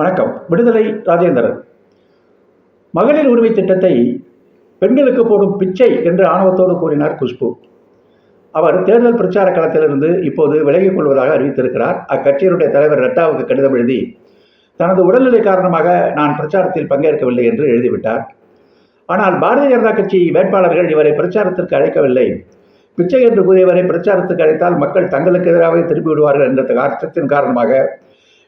வணக்கம். விடுதலை ராஜேந்திரன். மகளிர் உரிமை திட்டத்தை பெண்களுக்கு போடும் பிச்சை என்று ஆணவத்தோடு கூறினார் குஷ்பு. அவர் தேர்தல் பிரச்சார களத்திலிருந்து இப்போது விலகிக் கொள்வதாக அறிவித்திருக்கிறார். அக்கட்சியினுடைய தலைவர் ரட்டாவுக்கு கடிதம் எழுதி தனது உடல்நிலை காரணமாக நான் பிரச்சாரத்தில் பங்கேற்கவில்லை என்று எழுதிவிட்டார். ஆனால் பாரதிய ஜனதா கட்சி வேட்பாளர்கள் இவரை பிரச்சாரத்திற்கு அழைக்கவில்லை. பிச்சை என்று கூறியவரை பிரச்சாரத்துக்கு அழைத்தால் மக்கள் தங்களுக்கு எதிராகவே திருப்பிவிடுவார்கள் என்ற அர்த்தத்தின் காரணமாக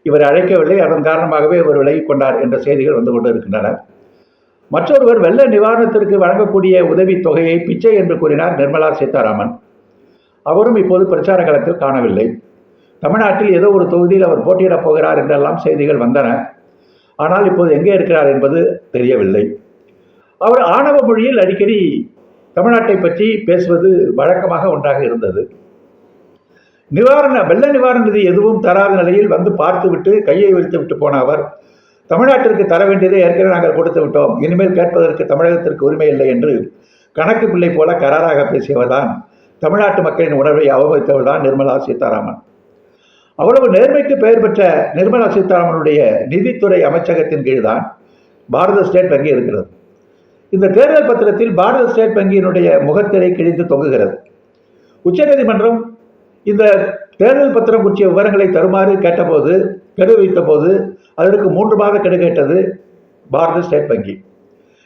இவர் அழைக்கவில்லை. அதன் காரணமாகவே இவர் விலகிக் கொண்டார் என்ற செய்திகள் வந்து கொண்டு இருக்கின்றன மற்றொருவர் வெள்ள நிவாரணத்திற்கு வழங்கக்கூடிய உதவித் தொகையை பிச்சை என்று கூறினார் நிர்மலா சீதாராமன். அவரும் இப்போது பிரச்சார களத்தில் காணவில்லை. தமிழ்நாட்டில் ஏதோ ஒரு தொகுதியில் அவர் போட்டியிடப் போகிறார் என்றெல்லாம் செய்திகள் வந்தன. ஆனால் இப்போது எங்கே இருக்கிறார் என்பது தெரியவில்லை. அவர் ஆணவ மொழியில் அடிக்கடி தமிழ்நாட்டை பற்றி பேசுவது வழக்கமாக ஒன்றாக இருந்தது. நிவாரண வெள்ள நிவாரண நிதி எதுவும் தராத நிலையில் வந்து பார்த்துவிட்டு கையை விரித்து விட்டு போன அவர் தமிழ்நாட்டிற்கு தர வேண்டியதை ஏற்கனவே நாங்கள் கொடுத்து விட்டோம். இனிமேல் கேட்பதற்கு தமிழகத்திற்கு உரிமை இல்லை என்று கணக்கு பிள்ளை போல கராராக பேசியவர் தான் தமிழ்நாட்டு மக்களின் உணர்வை அவமதித்தவர் தான் நிர்மலா சீதாராமன். அவ்வளவு நேர்மைக்கு பெயர் பெற்ற நிர்மலா சீதாராமனுடைய நிதித்துறை அமைச்சகத்தின் கீழ் தான் பாரத ஸ்டேட் வங்கி இருக்கிறது. இந்த தேர்தல் பத்திரத்தில் பாரத ஸ்டேட் வங்கியினுடைய முகத்திரை கிழிந்து தொங்குகிறது. உச்சநீதிமன்றம் இந்த தேர்தல் பத்திரம் குறித்த விவரங்களை தருமாறு கேட்டபோது கெடு வைத்தபோது அதற்கு மூன்று மாத கெடு கேட்டது பாரத ஸ்டேட் வங்கி.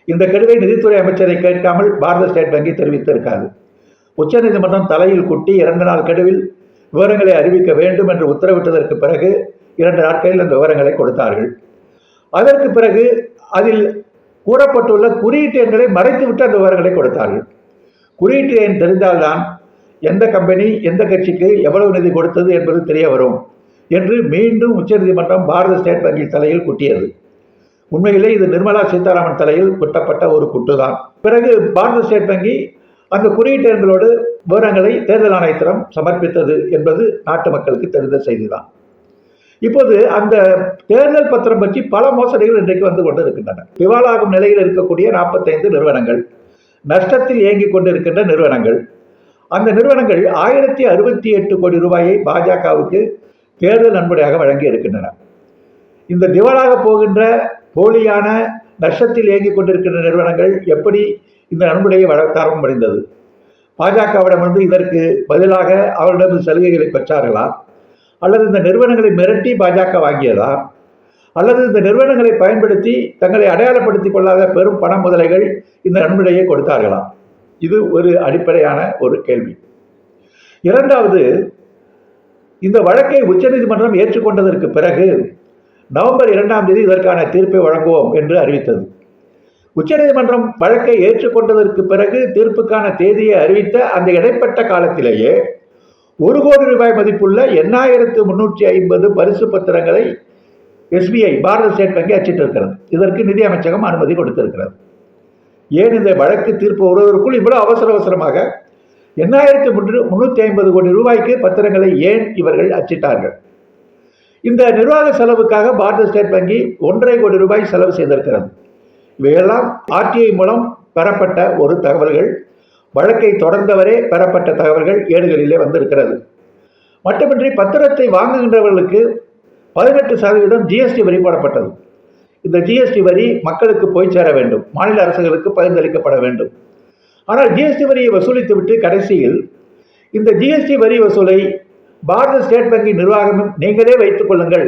இந்த கெடுவை நிதித்துறை அமைச்சரை கேட்காமல் பாரத ஸ்டேட் வங்கி தெரிவித்திருக்காது. உச்சநீதிமன்றம் தலையில் குட்டி இரண்டு நாள் கெடுவில் விவரங்களை அறிவிக்க வேண்டும் என்று உத்தரவிட்டதற்கு பிறகு இரண்டு நாட்களில் அந்த விவரங்களை கொடுத்தார்கள். அதற்கு பிறகு அதில் கூறப்பட்டுள்ள குறியீட்டு எண்களை மறைத்துவிட்டு அந்த விவரங்களை கொடுத்தார்கள். குறியீட்டு எண் தெரிந்தால்தான் எந்த கம்பெனி எந்த கட்சிக்கு எவ்வளவு நிதி கொடுத்தது என்பது தெரிய வரும் என்று மீண்டும் உச்சநீதிமன்றம் பாரத ஸ்டேட் வங்கி தலையில் குட்டியது. உண்மையிலே இது நிர்மலா சீதாராமன் தலையில் குட்டப்பட்ட ஒரு குட்டுதான். பிறகு பாரத ஸ்டேட் வங்கி அந்த குறியீட்டு எண்களோடு விவரங்களை தேர்தல் ஆணையத்திடம் சமர்ப்பித்தது என்பது நாட்டு மக்களுக்கு தெரிந்த செய்திதான். இப்போது அந்த தேர்தல் பத்திரம் பற்றி பல மோசடிகள் இன்றைக்கு வந்து கொண்டு இருக்கின்றன திவாலாகும் நிலையில் இருக்கக்கூடிய நாற்பத்தைந்து நிறுவனங்கள் நஷ்டத்தில் இயங்கிக் கொண்டிருக்கின்ற நிறுவனங்கள் அந்த நிறுவனங்கள் ஆயிரத்தி அறுபத்தி எட்டு கோடி ரூபாயை பாஜகவுக்கு தேர்தல் நன்கொடையாக வழங்கி இருக்கின்றன. இந்த திவாலாக போகின்ற போலியான நஷ்டத்தில் இயங்கிக் கொண்டிருக்கின்ற நிறுவனங்கள் எப்படி இந்த நன்கொடையை வழ தரம் அடைந்தது வந்து இதற்கு பதிலாக அவரிடம் சலுகைகளை பெற்றார்களா? அல்லது இந்த நிறுவனங்களை மிரட்டி பாஜக வாங்கியதா? அல்லது இந்த நிறுவனங்களை பயன்படுத்தி தங்களை அடையாளப்படுத்திக் கொள்ளாத பெரும் பண முதலைகள் இந்த நன்கொடையை கொடுத்தார்களா? இது ஒரு அடிப்படையான ஒரு கேள்வி. இரண்டாவது இந்த வழக்கை உச்சநீதிமன்றம் ஏற்றுக்கொண்டதற்கு பிறகு நவம்பர் இரண்டாம் தேதி இதற்கான தீர்ப்பை வழங்குவோம் என்று அறிவித்தது. உச்சநீதிமன்றம் வழக்கை ஏற்றுக்கொண்டதற்கு பிறகு தீர்ப்புக்கான தேதியை அறிவித்த அந்த இடைப்பட்ட காலத்திலேயே ஒரு கோடி ரூபாய் மதிப்புள்ள எண்ணாயிரத்து முன்னூற்றி ஐம்பது பரிசு பத்திரங்களை எஸ்பிஐ பாரத ஸ்டேட் வங்கி அச்சிட்டிருக்கிறது. இதற்கு நிதி அமைச்சகம் அனுமதி கொடுத்திருக்கிறது. ஏன் இந்த வழக்கு தீர்ப்பு வருவதற்குள் இவ்வளவு அவசர அவசரமாக? எண்ணாயிரத்து முன்னூ முன்னூற்றி ஐம்பது கோடி ரூபாய்க்கு பத்திரங்களை ஏன் இவர்கள் அச்சிட்டார்கள்? இந்த நிர்வாக செலவுக்காக பாரத ஸ்டேட் வங்கி ஒன்றரை கோடி ரூபாய் செலவு செய்திருக்கிறது. இவையெல்லாம் ஆர்டிஐ மூலம் பெறப்பட்ட ஒரு தகவல்கள். வழக்கை தொடர்ந்தவரே பெறப்பட்ட தகவல்கள் ஏடுகளிலே வந்திருக்கிறது. மட்டுமின்றி பத்திரத்தை வாங்குகின்றவர்களுக்கு பதினெட்டு சதவீதம் ஜிஎஸ்டி வரி போடப்பட்டது இந்த ஜிஎஸ்டி வரி மக்களுக்கு போய் சேர வேண்டும். மாநில அரசுகளுக்கு பகிர்ந்தளிக்கப்பட வேண்டும். ஆனால் ஜிஎஸ்டி வரியை வசூலித்துவிட்டு கடைசியில் இந்த ஜிஎஸ்டி வரி வசூலை பாரத ஸ்டேட் வங்கி நிர்வாகமும் நீங்களே வைத்துக் கொள்ளுங்கள்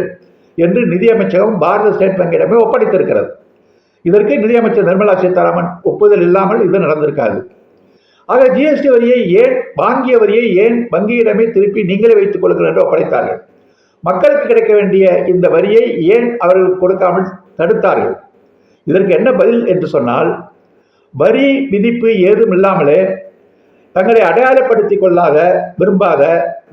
என்று நிதியமைச்சகம் பாரத ஸ்டேட் வங்கியிடமே ஒப்படைத்திருக்கிறது. இதற்கு நிதியமைச்சர் நிர்மலா சீதாராமன் ஒப்புதல் இல்லாமல் இது நடந்திருக்காது. ஆக ஜிஎஸ்டி வரியை ஏன் வாங்கிய வரியை ஏன் வங்கியிடமே திருப்பி நீங்களே வைத்துக் கொள்ளுங்கள் என்று ஒப்படைத்தார்கள். மக்களுக்கு கிடைக்க வேண்டிய இந்த வரியை ஏன் அவர்களுக்கு கொடுக்காமல் தடுத்தார்கள். இதற்கு என்ன பதில் என்று சொன்னால் வரி விதிப்பு ஏதும் இல்லாமலே தங்களை அடையாளப்படுத்திக் கொள்ளாத விரும்பாத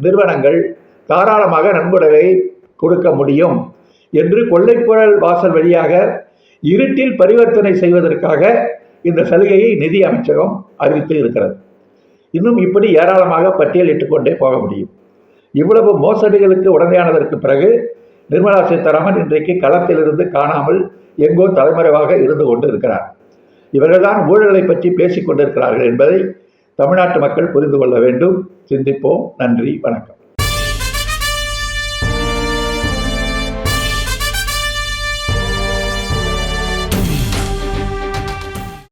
நிறுவனங்கள் தாராளமாக நன்கொடையை கொடுக்க முடியும் என்று கொள்ளைப்புழல் வாசல் வழியாக இருட்டில் பரிவர்த்தனை செய்வதற்காக இந்த சலுகையை நிதி அமைச்சகம் அறிவித்து இருக்கிறது. இன்னும் இப்படி ஏராளமாக பட்டியலிட்டுக் கொண்டே போக முடியும். இவ்வளவு மோசடிகளுக்கு உடனடியானதற்கு பிறகு நிர்மலா சீதாராமன் இன்றைக்கு களத்திலிருந்து காணாமல் எங்கோ தலைமறைவாக இருந்து கொண்டு இருக்கிறார் இவர்கள்தான் ஊழலை பற்றி பேசிக் கொண்டிருக்கிறார்கள் என்பதை தமிழ்நாட்டு மக்கள் புரிந்து கொள்ள வேண்டும். சிந்திப்போம். நன்றி. வணக்கம்.